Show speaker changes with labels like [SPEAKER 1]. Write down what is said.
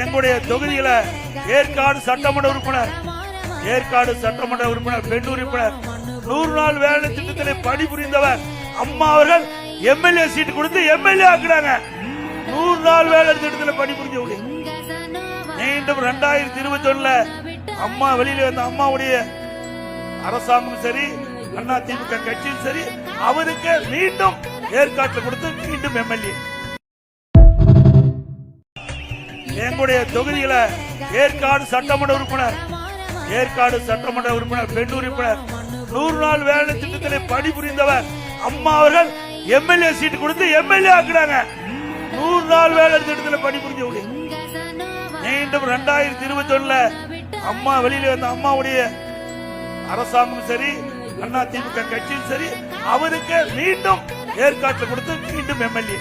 [SPEAKER 1] எங்களுடைய தொகுதியில ஏற்காடு சட்டமன்ற உறுப்பினர் ஏற்காடு சட்டமன்ற உறுப்பினர் பெண் உறுப்பினர் நூறு நாள் வேலை திட்டத்தில் பணிபுரிந்தவர் அம்மா அவர்கள் எம்எல்ஏ சீட்டு கொடுத்து எம்எல்ஏ ஆக்குறாங்க. நூறு நாள் வேலை திட்டத்தில் பணிபுரிஞ்சவங்க. மீண்டும் ரெண்டாயிரத்தி இருபத்தி ஒண்ணுல அம்மா வெளியில வந்த அம்மாவுடைய அரசாங்கம் சரி அண்ணா திமுக கட்சியும் சரி அவருக்கு மீண்டும் ஏற்காட்டில் கொடுத்து மீண்டும் எம்எல்ஏ. எங்களுடைய தொகுதியில ஏற்காடு சட்டமன்ற உறுப்பினர் ஏற்காடு சட்டமன்ற உறுப்பினர் பெண் உறுப்பினர் நூறு நாள் வேலை திட்டத்தில் பணிபுரிந்தவர் அம்மா அவர்கள். எம்எல்ஏ சீட்டு கொடுத்து எம்எல்ஏ ஆக்குறாங்க. நூறு நாள் வேலை திட்டத்தில் பணிபுரிஞ்சவங்க மீண்டும் ரெண்டாயிரத்தி இருபத்தி ஒண்ணுல அம்மா வெளியில வந்த அம்மாவுடைய அரசாங்கம் சரி அண்ணா திமுக கட்சியும் சரி அவருக்கு மீண்டும் ஏற்காட்டில் கொடுத்து மீண்டும் எம்எல்ஏ.